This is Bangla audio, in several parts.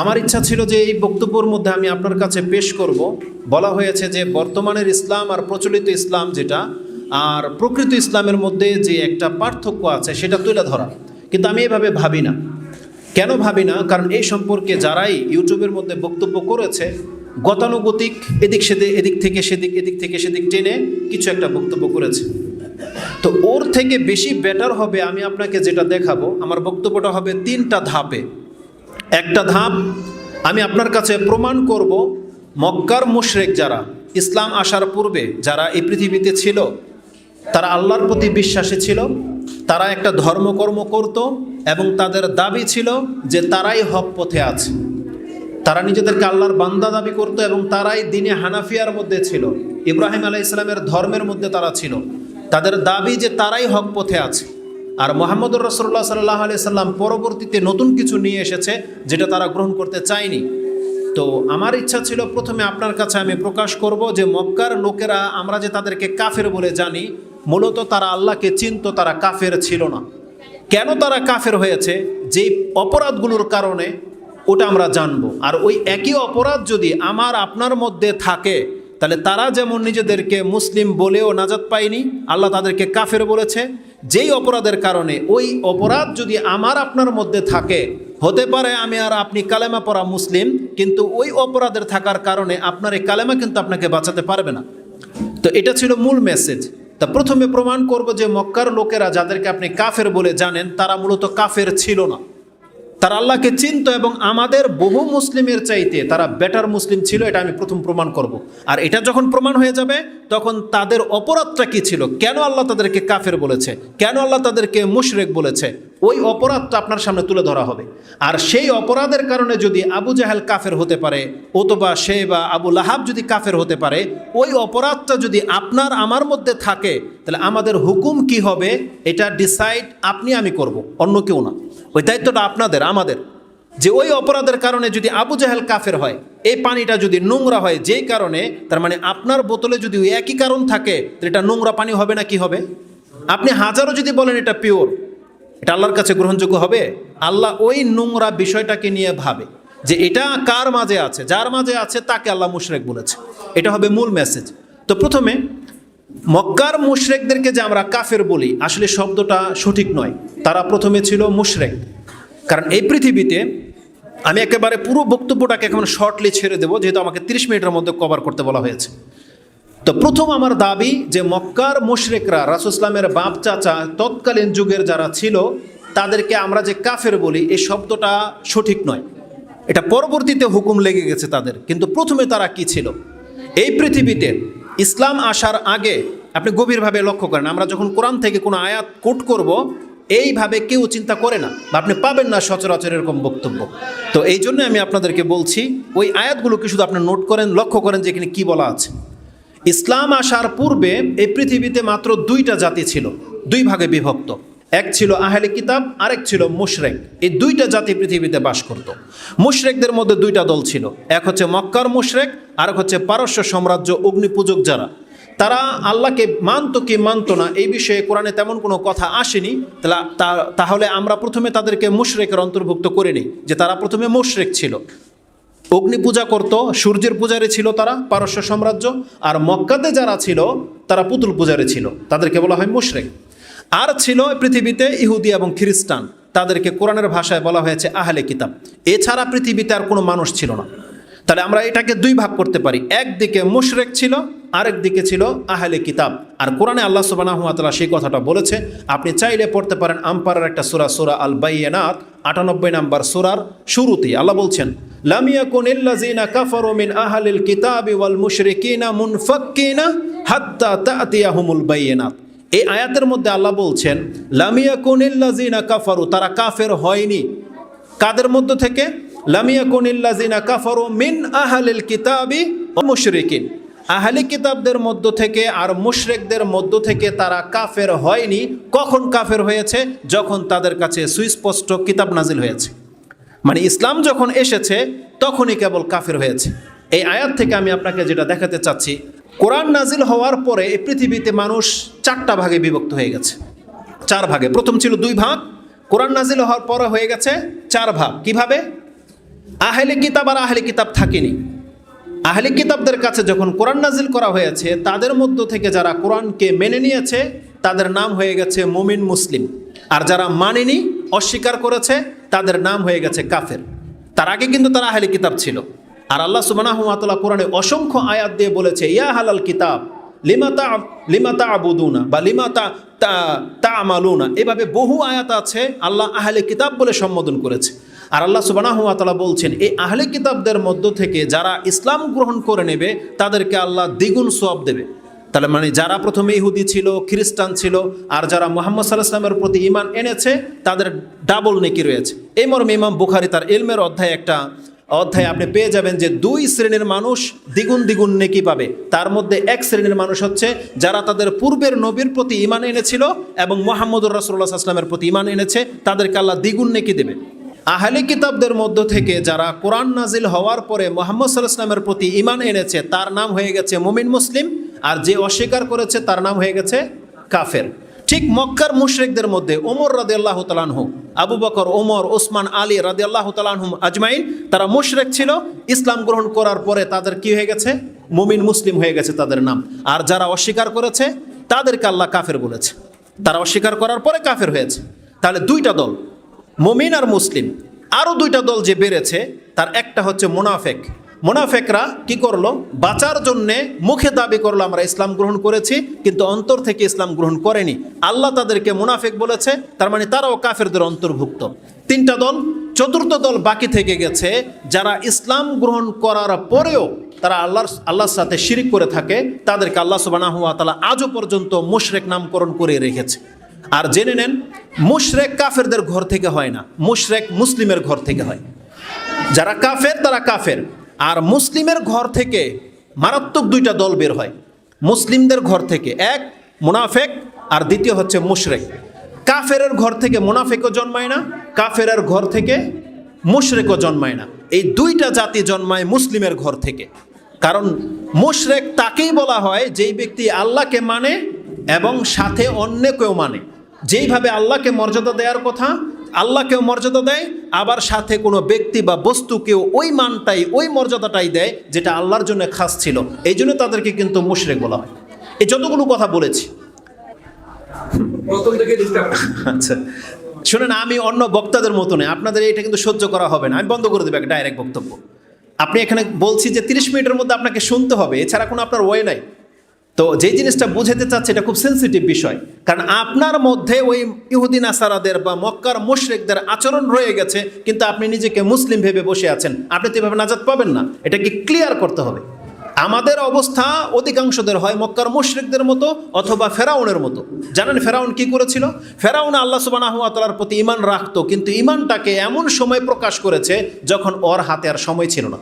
আমার ইচ্ছা ছিল যে এই বক্তব্যের মধ্যে আমি আপনার কাছে পেশ করব। বলা হয়েছে যে বর্তমানের ইসলাম আর প্রচলিত ইসলাম যেটা, আর প্রকৃত ইসলামের মধ্যে যে একটা পার্থক্য আছে সেটা তুলে ধরা। কিন্তু আমি এভাবে ভাবি না। কেন ভাবি না? কারণ এই সম্পর্কে যারাই ইউটিউবের মধ্যে বক্তব্য করেছে, গতানুগতিক, এদিক সেদিক, এদিক থেকে সেদিক, এদিক থেকে সেদিক টেনে কিছু একটা বক্তব্য করেছে। তো ওর থেকে বেশি বেটার হবে আমি আপনাকে যেটা দেখাবো। আমার বক্তব্যটা হবে তিনটা ধাপে। একটা ধাপ আমি আপনার কাছে প্রমাণ করব, মক্কার মুশরেক যারা, ইসলাম আসার পূর্বে যারা এই পৃথিবীতে ছিল, তারা আল্লাহর প্রতি বিশ্বাসী ছিল, তারা একটা ধর্মকর্ম করত এবং তাদের দাবি ছিল যে তারাই হক পথে আছে। তারা নিজেদেরকে আল্লাহর বান্দা দাবি করত এবং তারাই দিনে হানাফিয়ার মধ্যে ছিল, ইব্রাহিম আলাহ ইসলামের ধর্মের মধ্যে তারা ছিল। তাদের দাবি যে তারাই হক পথে আছে। আর মোহাম্মদুর রসল্লাহ সাল্লাহ আলি সাল্লাম পরবর্তীতে নতুন কিছু নিয়ে এসেছে যেটা তারা গ্রহণ করতে চায়নি। তো আমার ইচ্ছা ছিল প্রথমে আপনার কাছে আমি প্রকাশ করব যে মক্কার লোকেরা আমরা যে তাদেরকে কাফের বলে জানি, মূলত তারা আল্লাহকে চিনত, তারা কাফের ছিল না। কেন তারা কাফের হয়েছে? যেই অপরাধগুলোর কারণে ওটা আমরা জানব। আর ওই একই অপরাধ যদি আমার, আপনার মধ্যে থাকে, তাহলে তারা যেমন নিজেদেরকে মুসলিম বলেও নাজাত পায়নি, আল্লাহ তাদেরকে কাফের বলেছে। যেই অপরাধের কারণে, ওই অপরাধ যদি আমার আপনার মধ্যে থাকে, হতে পারে আমি আর আপনি কালেমা পড়া মুসলিম, কিন্তু ওই অপরাধের থাকার কারণে আপনার এই কালেমা কিন্তু আপনাকে বাঁচাতে পারবে না। তো এটা ছিল মূল মেসেজ তা প্রথমে প্রমাণ করব যে মক্কার লোকেরা যাদেরকে আপনি কাফের বলে জানেন, তারা মূলত কাফের ছিল না। তারা আল্লাহকে চিনত এবং আমাদের বহু মুসলিমের চাইতে তারা বেটার মুসলিম ছিল, এটা আমি প্রথম প্রমাণ করব। আর এটা যখন প্রমাণ হয়ে যাবে, তখন তাদের অপরাধটা কি ছিল? কেন আল্লাহ তাদেরকে কাফের বলেছে? কেন আল্লাহ তাদেরকে মুশরেক বলেছে? ওই অপরাধটা আপনার সামনে তুলে ধরা হবে। আর সেই অপরাধের কারণে যদি আবু জাহেল কাফের হতে পারে, অথবা সে বা আবু লাহাব যদি কাফের হতে পারে, ওই অপরাধটা যদি আপনার আমার মধ্যে থাকে, তাহলে আমাদের হুকুম কি হবে? এটা ডিসাইড আপনি, আমি করব, অন্য কেউ না। ওই দায়িত্বটা আপনাদের, আমাদের। যে ওই অপরাধের কারণে যদি আবু জাহেল কাফের হয়, এই পানিটা যদি নোংরা হয় যেই কারণে, তার মানে আপনার বোতলে যদি ওই একই কারণ থাকে এটা নোংরা পানি হবে না কি হবে? আপনি হাজারও যদি বলেন এটা পিওর, এটা আল্লাহর কাছে গ্রহণযোগ্য হবে? আল্লাহ ওই নোংরা বিষয়টাকে নিয়ে ভাবে যে এটা কার মাঝে আছে? যার মাঝে আছে তাকে আল্লাহ মুশরেক বলেছে। এটা হবে মূল মেসেজ তো প্রথমে মক্কার মুশরেকদেরকে যে আমরা কাফের বলি, আসলে শব্দটা সঠিক নয়। তারা প্রথমে ছিল মুশরেক। কারণ এই পৃথিবীতে আমি একেবারে পুরো বক্তব্যটাকে এখন শর্টলি ছেড়ে দেবো, যেহেতু আমাকে তিরিশ মিনিটের মধ্যে কভার করতে বলা হয়েছে। তো প্রথম আমার দাবি যে মক্কার মুশরেকরা রাসুসলামের বাপ চাচা, তৎকালীন যুগের যারা ছিল, তাদেরকে আমরা যে কাফের বলি, এই শব্দটা সঠিক নয়। এটা পরবর্তীতে হুকুম লেগে গেছে তাদের, কিন্তু প্রথমে তারা কি ছিল? এই পৃথিবীতে ইসলাম আসার আগে আপনি গভীরভাবে লক্ষ্য করেন, আমরা যখন কোরআন থেকে কোনো আয়াত কোট করব, এইভাবে কেউ চিন্তা করে না বা আপনি পাবেন না সচরাচর এরকম বক্তব্য। তো এই জন্য আমি আপনাদেরকে বলছি, ওই আয়াতগুলোকে শুধু আপনি নোট করেন, লক্ষ্য করেন যে এখানে কী বলা আছে। ইসলাম আসার পূর্বে এই পৃথিবীতে মাত্র দুইটা জাতি ছিল, দুই ভাগে বিভক্ত। এক ছিল আহলে কিতাব, আরেক ছিল মুশরেক। এই দুইটা জাতি পৃথিবীতে বাস করত। মুশরেকদের মধ্যে দুইটা দল ছিল। এক হচ্ছে মক্কার মুশরেক, আরেক হচ্ছে পারস্য সাম্রাজ্য অগ্নিপূজক যারা। তারা আল্লাহকে মানতো কি মানতো না, এই বিষয়ে কোরআনে তেমন কোনো কথা আসেনি। তাহলে আমরা প্রথমে তাদেরকে মুশরেকের অন্তর্ভুক্ত করে নিই, যে তারা প্রথমে মুশরেক ছিল। অগ্নি পূজা করত, সূর্যের পূজারে ছিল তারা, পারস্য সাম্রাজ্য, আর মক্কাতে যারা ছিল, তারা পুতুল পূজারে ছিল। তাদেরকে বলা হয় মুশরেক। আর ছিল পৃথিবীতে ইহুদি এবং খ্রিস্টান। তাদেরকে কোরআনের ভাষায় বলা হয়েছে আহলে কিতাব। এছাড়া পৃথিবীতে আর কোনো মানুষ ছিল না। তাহলে আমরা এটাকে দুই ভাগ করতে পারি। একদিকে মুশরেক ছিল আরেক দিকে ছিল আহলে কিতাব। আর কোরআনে আল্লাহ সুবাহ সেই কথাটা বলেছে, আপনি চাইলে পড়তে পারেন আম্পারের একটা সুরা সুরা আল বাইয়ানাত আটানব্বই নাম্বার সুরার শুরুতেই। আল্লাহ বলছেন লামিয়া কুনিল্লাজিনা কাফারু মিন আহলিল কিতাবি ওয়াল মুশরিকিনা হাত্তা তাতিয়াহুমুল বাইয়ানাত। এই আয়াতের মধ্যে আল্লাহ বলছেন লামিয়া কুনিল্লাজিনা কাফারু তারা কাফের হয়নি। কাদের মধ্য থেকে? লামিয়া কুনিল্লাজিনা কাফারু মিন আহলিল কিতাবি ও মুশরিকিন আহলি কিতাবদের মধ্য থেকে আর মুশরেকদের মধ্য থেকে তারা কাফের হয়নি। কখন কাফের হয়েছে? যখন তাদের কাছে সুস্পষ্ট কিতাব নাজিল হয়েছে। মানে ইসলাম যখন এসেছে, তখনই কেবল কাফের হয়েছে। এই আয়াত থেকে আমি আপনাকে যেটা দেখাতে চাচ্ছি কোরআন নাজিল হওয়ার পরে পৃথিবীতে মানুষ চারটা ভাগে বিভক্ত হয়ে গেছে। চার ভাগে। প্রথম ছিল দুই ভাগ। কোরআন নাজিল হওয়ার পরে হয়ে গেছে চার ভাগ। কীভাবে? আহলে কিতাব আর আহলে কিতাব থাকেনি। আহলে কিতাবদের কাছে যখন কোরআন নাজিল করা হয়েছে, তাদের মধ্য থেকে যারা কোরআনকে মেনে নিয়েছে, তাদের নাম হয়ে গেছে মুমিন মুসলিম। আর যারা মানেনি, অস্বীকার করেছে, তাদের নাম হয়ে গেছে কাফের। তার আগে কিন্তু তারা আহলে কিতাব ছিল। আর আল্লাহ সুবানাহ তাআলা কোরআনে অসংখ্য আয়াত দিয়ে বলেছে, ইয়া হালাল কিতাব লিমাতা লিমাতা আবুদুনা বা লিমাতা তা তা আমালুনা এভাবে বহু আয়াত আছে, আল্লাহ আহলে কিতাব বলে সম্বোধন করেছে। আর আল্লাহ সুবানাহ তাআলা বলছেন, এই আহলে কিতাবদের মধ্য থেকে যারা ইসলাম গ্রহণ করে নেবে, তাদেরকে আল্লাহ দ্বিগুণ সওয়াব দেবে। তাহলে মানে যারা প্রথমে ইহুদি ছিল, খ্রিস্টান ছিল, আর যারা মোহাম্মদ সাল্লাহ ইসলামের প্রতি ইমান এনেছে, তাদের ডাবল নেকি রয়েছে। এই মর্মে ইমাম বুখারি তার ইলমের অধ্যায় একটা অধ্যায় আপনি পেয়ে যাবেন যে দুই শ্রেণির মানুষ দ্বিগুণ দ্বিগুণ নেকি পাবে। তার মধ্যে এক শ্রেণির মানুষ হচ্ছে যারা তাদের পূর্বের নবীর প্রতি ইমান এনেছিল এবং মোহাম্মদুর রাসুল্লাহ আসলামের প্রতি ইমান এনেছে, তাদেরকে আল্লাহ দ্বিগুণ নেকি দেবে। আহলে কিতাবদের মধ্য থেকে যারা কোরআন নাজিল হওয়ার পরে মোহাম্মদ সাল্লাহ ইসলামের প্রতি ইমান এনেছে, তার নাম হয়ে গেছে মুমিন মুসলিম, আর যে অস্বীকার করেছে তার নাম হয়ে গেছে কাফের। ঠিক মক্কার মুশরিকদের মধ্যে ওমর রাদে আল্লাহ তালানহু আবু বকর, ওমর, ওসমান, আলী রাদি আল্লাহ তালাহম আজমাইন, তারা মুশরেক ছিল। ইসলাম গ্রহণ করার পরে তাদের কি হয়ে গেছে? মুমিন, মুসলিম হয়ে গেছে তাদের নাম। আর যারা অস্বীকার করেছে, তাদেরকে আল্লাহ কাফের বলেছে। তারা অস্বীকার করার পরে কাফের হয়েছে। তাহলে দুইটা দল, মুমিন আর মুসলিম। আরও দুইটা দল যে বেড়েছে, তার একটা হচ্ছে মুনাফেক। মুনাফেকরা কি করল? বাঁচার জন্যে মুখে দাবি করল, আমরা ইসলাম গ্রহণ করেছি, কিন্তু অন্তর থেকে ইসলাম গ্রহণ করেনি। আল্লাহ তাদেরকে মুনাফেক বলেছে, তার মানে তারাও কাফেরদের অন্তর্ভুক্ত। তিনটা দল, চতুর্থ দল বাকি থেকে গেছে, যারা ইসলাম গ্রহণ করার পরেও তারা আল্লাহর আল্লাহর সাথে শিরিক করে থাকে, তাদেরকে আল্লাহ সুবানাহু তালা আজও পর্যন্ত মুশরেক নামকরণ করে রেখেছে। আর জেনে নেন, মুশরেক কাফেরদের ঘর থেকে হয় না, মুশরেক মুসলিমের ঘর থেকে হয়। যারা কাফের, তারা কাফের। আর মুসলিমের ঘর থেকে মারাত্মক দুইটা দল বের হয়। মুসলিমদের ঘর থেকে এক, মুনাফেক, আর দ্বিতীয় হচ্ছে মুশরেক। কাফেরের ঘর থেকে মুনাফেকও জন্মায় না, কাফেরের ঘর থেকে মুশরেকও জন্মায় না। এই দুইটা জাতি জন্মায় মুসলিমের ঘর থেকে। কারণ মুশরেক তাকেই বলা হয় যেই ব্যক্তি আল্লাহকে মানে এবং সাথে অন্যকেও মানে। যেইভাবে আল্লাহকে মর্যাদা দেওয়ার কথা আল্লাহকেও মর্যাদা দেয় আবার সাথে কোনো ব্যক্তি বা বস্তুকেও ওই মানটাই ওই মর্যাদাটাই দেয় যেটা আল্লাহর জন্য খাস ছিল। এই জন্য তাদেরকে কিন্তু মুশরেক বলা হয়। এই যতগুলো কথা বলেছি। আচ্ছা শুনেন আমি অন্য বক্তাদের মতো নয় আপনাদের এটা কিন্তু সহ্য করা হবে না। আমি বন্ধ করে দেবো একটা ডাইরেক্ট বক্তব্য। আপনি এখানে বলছি যে তিরিশ মিনিটের মধ্যে আপনাকে শুনতে হবে এছাড়া কোনো আপনার ওয়ে নাই। তো যেই জিনিসটা বুঝাতে চাচ্ছে এটা খুব সেন্সিটিভ বিষয়। কারণ আপনার মধ্যে ওই ইহুদিন আসারাদের বা মক্কার মুশরিকদের আচরণ রয়ে গেছে, কিন্তু আপনি নিজেকে মুসলিম ভেবে বসে আছেন। আপনি তো এভাবে নাজাত পাবেন না। এটাকে ক্লিয়ার করতে হবে। আমাদের অবস্থা অধিকাংশদের হয় মক্কার মুশরিকদের মতো অথবা ফেরাউনের মতো। জানেন ফেরাউন কি করেছিল? ফেরাউন আল্লাহ সুবানার প্রতি ইমান রাখতো, কিন্তু ইমানটাকে এমন সময় প্রকাশ করেছে যখন ওর হাতে আর সময় ছিল না।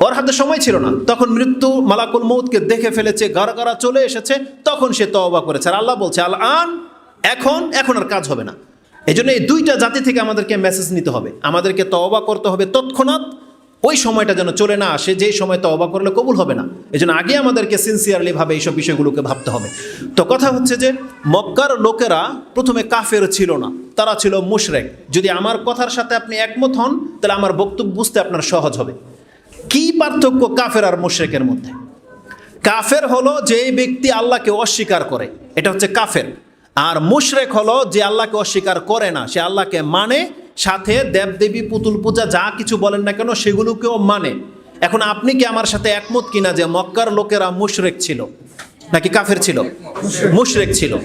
ওর হাতে সময় ছিল না। তখন মৃত্যু মালাকুল মৌতকে দেখে ফেলেছে গারা চলে এসেছে, তখন সে তওবা করেছে। আর আল্লাহ বলছে আল আন এখন এখন আর কাজ হবে না। এই জন্য এই দুইটা জাতি থেকে আমাদেরকে মেসেজ নিতে হবে। আমাদেরকে তওবা করতে হবে তৎক্ষণাৎ। ওই সময়টা যেন চলে না আসে, যেই সময় তওবা করলে কবুল হবে না। এই জন্য আগে আমাদেরকে সিনসিয়ারলি ভাবে এইসব বিষয়গুলোকে ভাবতে হবে। তো কথা হচ্ছে যে, মক্কার লোকেরা প্রথমে কাফের ছিল না। তারা ছিল মুশরেক। যদি আমার কথার সাথে আপনি একমত হন, তাহলে আমার বক্তব্য বুঝতে আপনার সহজ হবে। কি পার্থক্য কাফের আর মুশরেকের মধ্যে? কাফের হলো যে ব্যক্তি আল্লাহকে অস্বীকার করে, এটা হচ্ছে কাফের। আর মুশরেক হলো যে আল্লাহকে অস্বীকার করে না, সে আল্লাহকে মানে সাথে দেবদেবী, পুতুল পূজা, যা কিছু বলেন না কেন, সেগুলোকেও মানে। এখন আপনি কি আমার সাথে একমত কিনা যে মক্কার লোকেরা মুশরেক ছিল? নাকি কাফের ছিল? মুশরেক ছিল।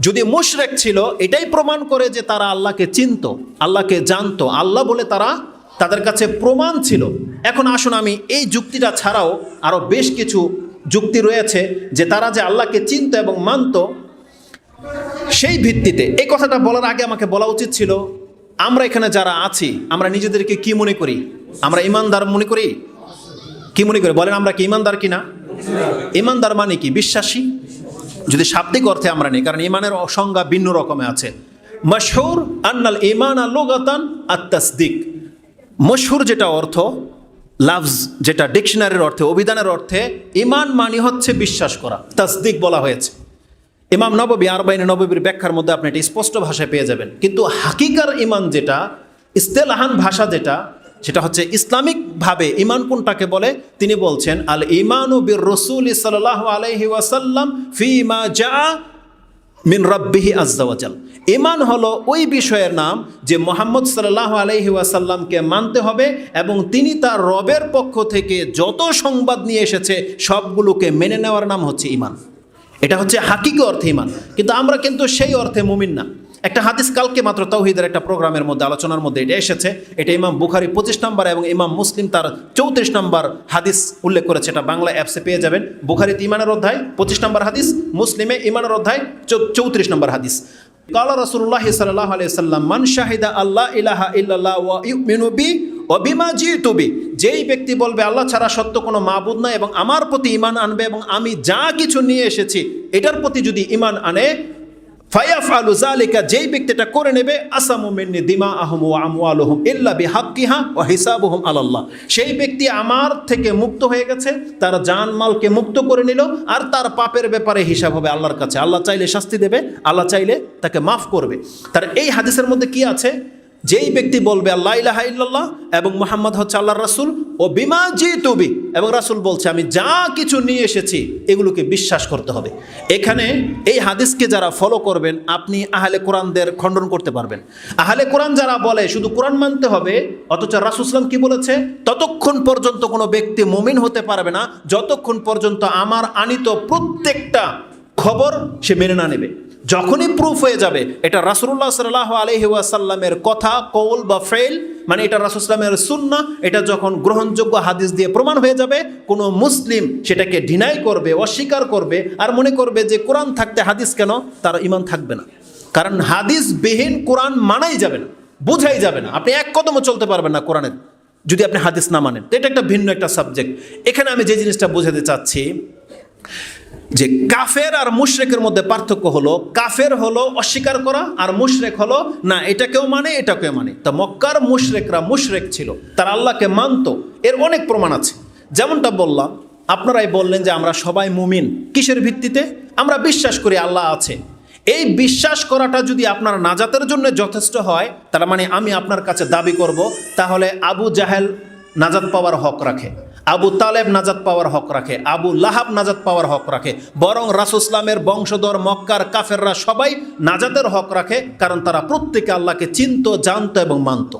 যদি মুশরেক ছিল, এটাই প্রমাণ করে যে তারা আল্লাহকে চিনত, আল্লাহকে জানতো, আল্লাহ বলে তারা তাদের কাছে প্রমাণ ছিল। এখন আসুন আমি এই যুক্তিটা ছাড়াও আরও বেশ কিছু যুক্তি রয়েছে যে তারা যে আল্লাহকে চিনত এবং মানত, সেই ভিত্তিতে। এই কথাটা বলার আগে আমাকে বলা উচিত ছিল, আমরা এখানে যারা আছি, আমরা নিজেদেরকে কি মনে করি? আমরা ইমানদার মনে করি? কি মনে করি? বলেন আমরা কি ইমানদার কিনা? ইমানদার মানে কি? বিশ্বাসী? যদি শাব্দিক অর্থে আমরা নেই, কারণ ইমানের সংজ্ঞা ভিন্ন রকমে আছে। মশহুর আন্নাল ইমান আল্লোগাতান আত্মাসদিক মশহুর যেটা অর্থ, লাভস যেটা ডিকশনারির অর্থে, অভিধানের অর্থে, ইমান মানে হচ্ছে বিশ্বাস করা, তাসদিক বলা হয়েছে। ইমাম নববী আরবাইন নববীর ব্যাখ্যার মধ্যে আপনি এটা স্পষ্ট ভাষায় পেয়ে যাবেন। কিন্তু হাকিকার ইমান যেটা, ইস্তেলাহান ভাষা যেটা, সেটা হচ্ছে ইসলামিকভাবে ইমান কোনটাকে বলে, তিনি বলছেন আল ইমানু বীর রসুল সাল্লাহ আলহি ওয়াসাল্লাম ফিমা যা মিন রব্বিহি আজ্জাওয়াজাল ইমান হলো ওই বিষয়ের নাম যে মোহাম্মদ সাল্লাহ আলহি ওয়াসাল্লামকে মানতে হবে এবং তিনি তার রবের পক্ষ থেকে যত সংবাদ নিয়ে এসেছে সবগুলোকে মেনে নেওয়ার নাম হচ্ছে ইমান এটা হচ্ছে হাকিকে অর্থে ইমান কিন্তু আমরা কিন্তু সেই অর্থে মুমিন না। একটা হাদিস কালকে মাত্র তৌহিদের একটা প্রোগ্রামের মধ্যে, আলোচনার মধ্যে এটা এসেছে। এটা ইমাম বুখারি পঁচিশ নম্বর এবং ইমাম মুসলিম তার চৌত্রিশ নম্বর হাদিস উল্লেখ করেছে। এটা বাংলা অ্যাপসে পেয়ে যাবেন। বুখারিতে ইমানের অধ্যায়, পঁচিশ নম্বর হাদিস, মুসলিমে ইমানের অধ্যায় চৌত্রিশ নম্বর হাদিস। কালা রসুল্লাহ সাল্লাহ আলিয়া সাল্লাম মান শাহিদা আল্লাহ ইলাহা ইল্লাল্লাহ ওয়া ইউমিনু বি অবিমা জি টুবি যেই ব্যক্তি বলবে, আল্লাহ ছাড়া সত্য কোনো মাবুদ নাই এবং আমার প্রতি ইমান আনবে এবং আমি যা কিছু নিয়ে এসেছি, এটার প্রতি যদি ইমান আনে ফায়াফ আলু জালিকা যেই ব্যক্তিটা করে নেবে, আসামু মিন্নি দিমা আহম ও আমু আমওয়ালুহুম ইল্লা বিহাক্কিহা ও হিসাবুহুম আলাল্লাহ। সেই ব্যক্তি আমার থেকে মুক্ত হয়ে গেছে, তার জান মালকে মুক্ত করে নিল, আর তার পাপের ব্যাপারে হিসাব হবে আল্লাহর কাছে। আল্লাহ চাইলে শাস্তি দেবে, আল্লাহ চাইলে তাকে মাফ করবে। তার এই হাদিসের মধ্যে কি আছে? যেই ব্যক্তি বলবে আল্লাহ ইলাহা এবং মোহাম্মদ হচ্ছে আল্লাহর রাসুল, ও বিমা জি তুবি, এবং রাসুল বলছে, আমি যা কিছু নিয়ে এসেছি, এগুলোকে বিশ্বাস করতে হবে। এখানে এই হাদিসকে যারা ফলো করবেন, আপনি আহলে কোরআনদের খণ্ডন করতে পারবেন। আহলে কোরআন যারা বলে, শুধু কোরআন মানতে হবে, অথচ রাসুসলাম কি বলেছে? ততক্ষণ পর্যন্ত কোনো ব্যক্তি মুমিন হতে পারবে না, যতক্ষণ পর্যন্ত আমার আনিত প্রত্যেকটা খবর সে মেনে না নেবে। যখনই প্রুফ হয়ে যাবে, এটা রাসুল্লাহ সাল্লাহ আলহি কথা কৌল বা ফেল মানে এটা রাসুসলামের সুন্না এটা যখন গ্রহণযোগ্য হাদিস দিয়ে প্রমাণ হয়ে যাবে, কোনো মুসলিম সেটাকে ডিনাই করবে, অস্বীকার করবে, আর মনে করবে যে কোরআন থাকতে হাদিস কেন? তার ইমান থাকবে না। কারণ হাদিস বিহীন কোরআন মানাই যাবে না, বোঝাই যাবে না। আপনি এক কদমও চলতে পারবেন না কোরআনের, যদি আপনি হাদিস না মানেন। এটা একটা ভিন্ন একটা সাবজেক্ট এখানে আমি যে জিনিসটা বোঝাতে চাচ্ছি যে কাফের আর মুশরেকের মধ্যে পার্থক্য হলো, কাফের হলো অস্বীকার করা আর মুশরেক হলো, না এটাকেও মানে এটাকেও মানে। তা মক্কার মুশরেকরা মুশরেক ছিল, তারা আল্লাহকে মানতো। এর অনেক প্রমাণ আছে। যেমনটা বললাম, আপনারাই বললেন যে আমরা সবাই মুমিন। কিসের ভিত্তিতে? আমরা বিশ্বাস করি আল্লাহ আছে। এই বিশ্বাস করাটা যদি আপনার নাজাতের জন্য যথেষ্ট হয়, তার মানে আমি আপনার কাছে দাবি করব, তাহলে আবু জাহেল নাজাত পাওয়ার হক রাখে। আবু তালেব নাজাদ পাওয়ার হক রাখে, আবু লাহাব নাজাদ পাওয়ার হক রাখে, বরং রাসুসলামের বংশধর, মক্কার কাফেররা সবাই নাজাদের হক রাখে, কারণ তারা প্রত্যেকে আল্লাহকে চিনত, জানত এবং মানত।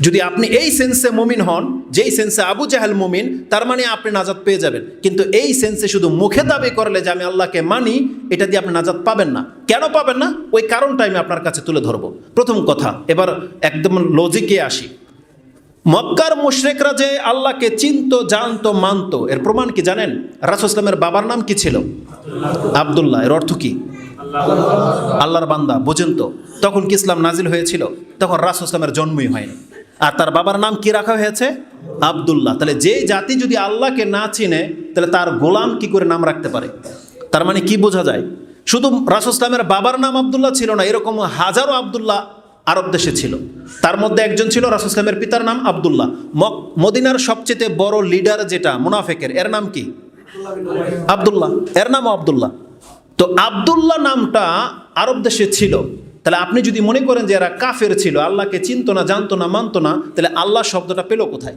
যদি আপনি এই সেন্সে মমিন হন, যেই সেন্সে আবু জাহেল মমিন, তার মানে আপনি নাজাদ পেয়ে যাবেন। কিন্তু এই সেন্সে শুধু মুখে দাবি করলে যে আমি আল্লাহকে মানি, এটা দিয়ে আপনি নাজাদ পাবেন না। কেন পাবেন না? ওই কারণটা আমি আপনার কাছে তুলে ধরবো। প্রথম কথা, এবার একদম লজিকে আসি। মক্কার মুশরেকরা যে আল্লাহকে চিনত জানত মানতো এর প্রমাণ কি জানেন? রাসুসলামের বাবার নাম কি ছিল? আবদুল্লাহ। এর অর্থ কি? আল্লাহর বান্দা। বোঝেন তো। তখন কি ইসলাম নাজিল হয়েছিল? তখন রাসুসলামের জন্মই হয়নি। আর তার বাবার নাম কি রাখা হয়েছে? আবদুল্লাহ। তাহলে যে জাতি যদি আল্লাহকে না চিনে তাহলে তার গোলাম কি করে নাম রাখতে পারে? তার মানে কি বোঝা যায়? শুধু রাসুসলামের বাবার নাম আবদুল্লাহ ছিল না এরকম হাজারো আবদুল্লাহ আরব দেশে ছিল। তার মধ্যে একজন ছিল রাসুল ইসলামের পিতার নাম আবদুল্লাহ। মদিনার সবচেয়ে বড় লিডার যেটা, মুনাফেকের, এর নাম কি? আবদুল্লাহ। এর নাম আবদুল্লাহ। তো আবদুল্লাহ নামটা আরব দেশে ছিল। তাহলে আপনি যদি মনে করেন যে এরা কাফের ছিল, আল্লাহকে চিনত না, জানতো না, মানতো না, তাহলে আল্লাহ শব্দটা পেল কোথায়?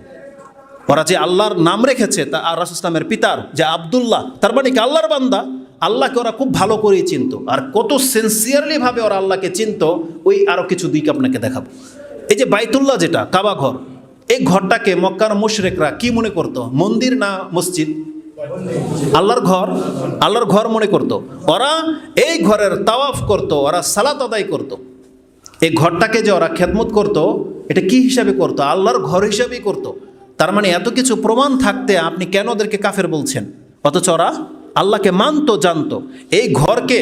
ওরা যে আল্লাহর নাম রেখেছে তা আর রাসুল ইসলামের পিতার, যে আবদুল্লাহ, তার মানে কি আল্লাহর বান্দা? আল্লাহকে ওরা খুব ভালো করেই চিনত আর কত সিনসিয়ারলি ভাবে ওরা আল্লাহকে চিনত, ওই আরও কিছু দিক আপনাকে দেখাবো এই যে বাইতুল্লাহ যেটা, কাবা ঘর, এই ঘরটাকে মক্কার মুশরেকরা কি মনে করতো মন্দির না মসজিদ আল্লাহর ঘর আল্লাহর ঘর মনে করত। ওরা এই ঘরের তাওয়াফ করত, ওরা সালাত আদায় করত। এই ঘরটাকে যে ওরা খেদমত করত, এটা কি হিসাবে করত আল্লাহর ঘর হিসাবেই করত। তার মানে এত কিছু প্রমাণ থাকতে আপনি কেন ওদেরকে কাফের বলছেন অথচ ওরা আল্লাহকে মানত, জানত। এই ঘরকে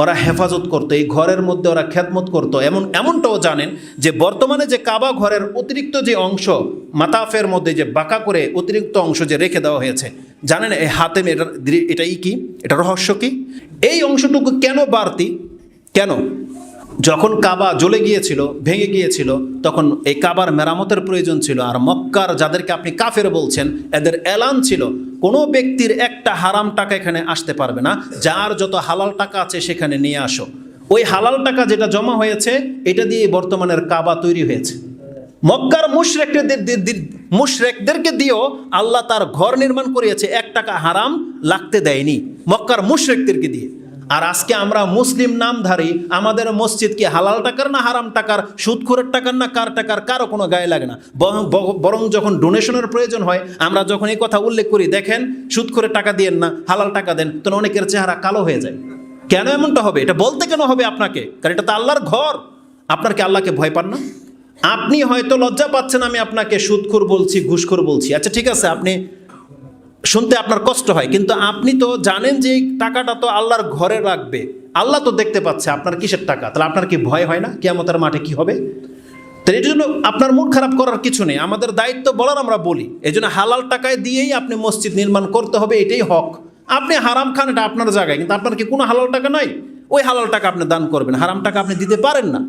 ওরা হেফাজত করতো, এই ঘরের মধ্যে ওরা খেদমত করতো। এমন, এমনটাও জানেন যে বর্তমানে যে কাবা ঘরের অতিরিক্ত যে অংশ, মাতাফের মধ্যে যে বাঁকা করে অতিরিক্ত অংশ যে রেখে দেওয়া হয়েছে, জানেন এই হাতে এটা এটাই কি? এটা রহস্য কি? এই অংশটুকু কেন বাড়তি? কেন? যখন কাবা জ্বলে গিয়েছিল, ভেঙে গিয়েছিল, তখন এই কাবার মেরামতের প্রয়োজন ছিল। আর মক্কার যাদেরকে আপনি কাফের বলছেন, এদের এলান ছিল, কোনো ব্যক্তির একটা হারাম টাকা এখানে আসতে পারবে না। যার যত হালাল টাকা আছে সেখানে নিয়ে আসো। ওই হালাল টাকা যেটা জমা হয়েছে, এটা দিয়ে বর্তমানের কাবা তৈরি হয়েছে। মক্কার মুশরেকদের মুশরেকদেরকে দিয়েও আল্লাহ তার ঘর নির্মাণ করিয়েছে। এক টাকা হারাম লাগতে দেয়নি মক্কার মুশরেকদেরকে দিয়ে। আর আজকে আমরা মুসলিম নামধারী, আমাদের মসজিদ কি হালাল টাকার না হারাম টাকার, সুদখোরের টাকার না কার টাকার, কারও কোনো গায়ে লাগে না। বরং- যখন ডোনেশনের প্রয়োজন হয়, আমরা যখন এই কথা উল্লেখ করি, দেখেন, সুদখোরের টাকা দিয়েন না, হালাল টাকা দেন তখন অনেকের চেহারা কালো হয়ে যায়। কেন এমনটা হবে? এটা বলতে কেন হবে আপনাকে? কারণ এটা তো আল্লাহর ঘর। আপনার কি আল্লাহকে ভয় পান না? আপনি হয়তো লজ্জা পাচ্ছেন আমি আপনাকে সুদখোর বলছি, ঘুষখোর বলছি। আচ্ছা ঠিক আছে, আপনি শুনতে আপনার কষ্ট হয়, কিন্তু আপনি তো জানেন যে টাকাটা তো আল্লাহর ঘরে রাখবে। আল্লাহ তো দেখতে পাচ্ছে আপনার কিসের টাকা। তাহলে আপনার কি ভয় হয় না? কেয়ামতের মাঠে কি হবে? তো এর জন্য আপনার মন খারাপ করার কিছু নেই। আমাদের দায়িত্ব বলার আমরা বলি। এই জন্য হালাল টাকায় দিয়েই আপনি মসজিদ নির্মাণ করতে হবে, এটাই হক। আপনি হারাম খান এটা আপনার জায়গায়, কিন্তু আপনার কি কোনো হালাল টাকা নাই? ওই হালাল টাকা আপনি দান করবেন। হারাম টাকা আপনি দিতে পারেন না।